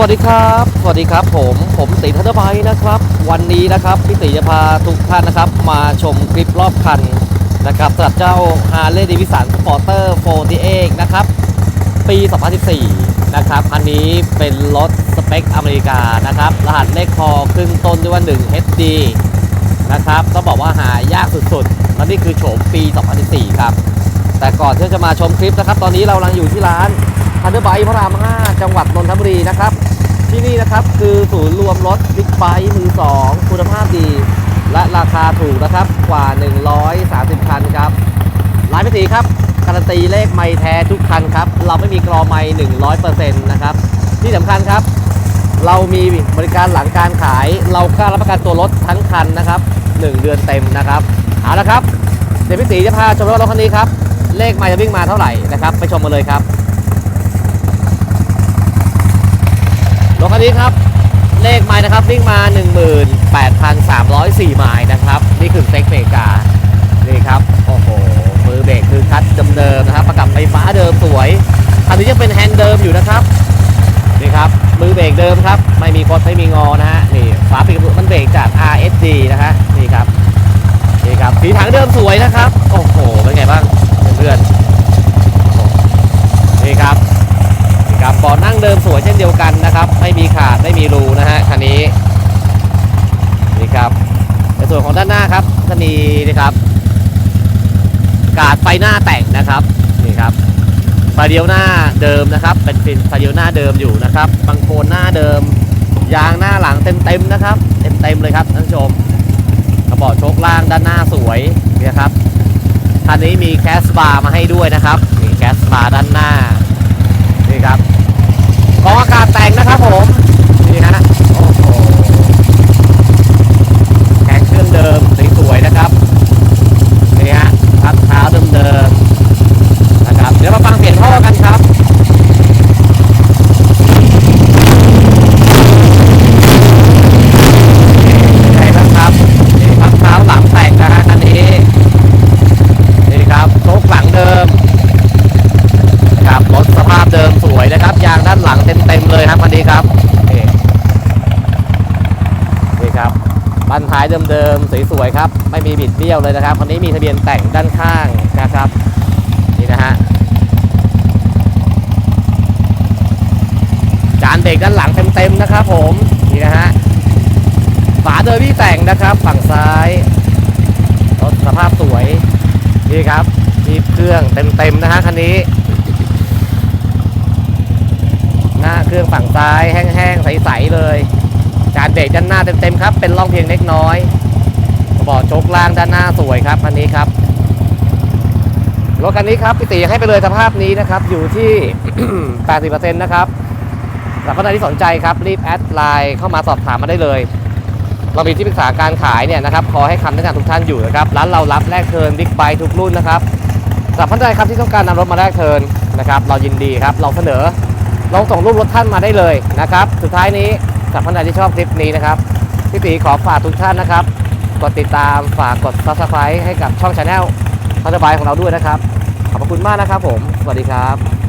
วัสดีครับ สวัสดีครับผมผมตีทัตไบนะครับ วันนี้นะครับพี่ตีจะพาทุกท่านนะครับ มาชมคลิปรอบคันนะครับสำหรับเจ้า Harley Davidson Sporter 48นะครับ ปี 2014 นะครับอันนี้เป็นรถสเปคอเมริกานะครับ รหัสเลขคอขึ้นต้นด้วยว่า 1 HD นะครับต้องบอกว่าหายากสุดๆและนี่คือโฉมปี 2014 ครับ แต่ก่อนที่จะมาชมคลิปนะครับ ตอนนี้เรากำลังอยู่ที่ร้านทันเดอร์ไบพระราม5 จังหวัดนนทบุรีนะครับ ที่นี่นะครับคือศูนย์รวมรถบิ๊กไบค์มือ2คุณภาพดี และราคาถูกนะครับกว่า 130 คันครับร้านพิตีครับการันตีเลขไม่แท้ทุกคันครับ เราไม่มีกรอไม่100%นะครับ ที่สำคัญครับ เรามีบริการหลังการขาย เราค่ารับประกันตัวรถทั้งคันนะครับ 1 เดือนเต็มนะครับเอาละครับเดี๋ยวพี่ตีจะพาชมรถคันนี้ครับ เลขไม่จะวิ่งมาเท่าไหร่นะครับ ไปชมกันเลยครับ นนี้ครับเลขไม้นะครับวิ่งมา 18,304ไม้นะครับ นี่คือเซ็กเมกานี่ครับโอ้โหมือเบรกคือคัดเดิมๆนะครับ ประกับไฟฟ้าเดิมสวยคันนี้ยังเป็นแฮนด์เดิมอยู่นะครับนี่ครับมือเบรกเดิมครับ ไม่มีคดไม่มีงอนะฮะนี่ฝาปิดมันเบรกจาก RSD นะฮะ นี่ครับ นี่ครับ สีถังเดิมสวยนะครับ โอ้โห เป็นไงบ้างเพื่อนๆนี่ครับ นี่ครับเบาะนั่งเดิมสวยเช่นเดียวกันนะครับ ไม่มีขาดไม่มีรูนะฮะคันนี้ นี่ครับในส่วนของด้านหน้าครับก็มีนะครับ กาศไฟหน้าแต่งนะครับนี่ครับไฟเดียวหน้าเดิมนะครับ เป็นเป็นไฟเดียวหน้าเดิมอยู่นะครับบังโคลนหน้าเดิม ยางหน้าหลังเต็มๆนะครับ เต็มๆเลยครับท่านผู้ชมกระบอกโชคล่างด้านหน้าสวยนี่ครับคันนี้มีแคสบาร์มาให้ด้วยนะครับมีแคสบาร์ด้านหน้านี่ครับกองอากาศแต่งนะครับผมนี่ฮะโอ้โหแข็งเครื่องเดิมสวยๆนะครับ นี่ฮะพักเท้าเดิมๆนะครับ เดี๋ยวมาฟังเสียงท่อกันครับ ใช่ครับครับนี่พักเท้าหลังแต่งนะฮะคันนี้ นี่ครับโชคหลังเดิมนะครับรถสภาพเดิมสวยนะครับ ยางด้านหลังเต็มๆเลยครับคันนี้ครับนี่ นี่ครับบันท้ายเดิมๆสวยๆครับ ไม่มีบิดเบี้ยวเลยนะครับคันนี้มีทะเบียนแต่งด้านข้างนะครับนี่นะฮะจานเบรกด้านหลังเต็มๆนะครับ ผมนี่นะฮะฝาเดอร์บี้แต่งนะครับ ฝั่งซ้ายรถสภาพสวยนี่ครับมีเครื่องเต็มๆนะฮะคันนี้หน้าเครื่องฝั่งซ้ายแห้งๆใสๆเลย จานเบร กด้านหน้าเต็มๆครับ เป็นร่องเพียงเล็กน้อยกระบอกโชคล่างด้านหน้าสวยครับคันนี้ครับรถคันนี้ครับพี่ตีให้ไปเลยสภาพนี้นะครับ อยู่ที่ 80%นะครับสำหรับท่านที่สนใจครับรีบแอดไลน์เข้ามาสอบถามมาได้เลย เรามีที่ปรึกษาการขายเนี่ยนะครับ ขอให้คำแนะนำทุกท่านอยู่นะครับ ร้านเรารับแลกเทินบิ๊กไบทุกรุ่นนะครับสำหรับท่านใดครับที่ต้องการนำรถมาแลกเทินนะครับ เรายินดีครับ เราเสนอลองส่งรูปรถท่านมาได้เลยนะครับ สุดท้ายนี้ สำหรับท่านใดที่ชอบคลิปนี้นะครับพี่ตีขอฝากทุกท่านนะครับ กดติดตามฝากกด subscribe ให้กับช่องชาแนลพัฒบายของเราด้วยนะครับ ขอบพระคุณมากนะครับผม สวัสดีครับ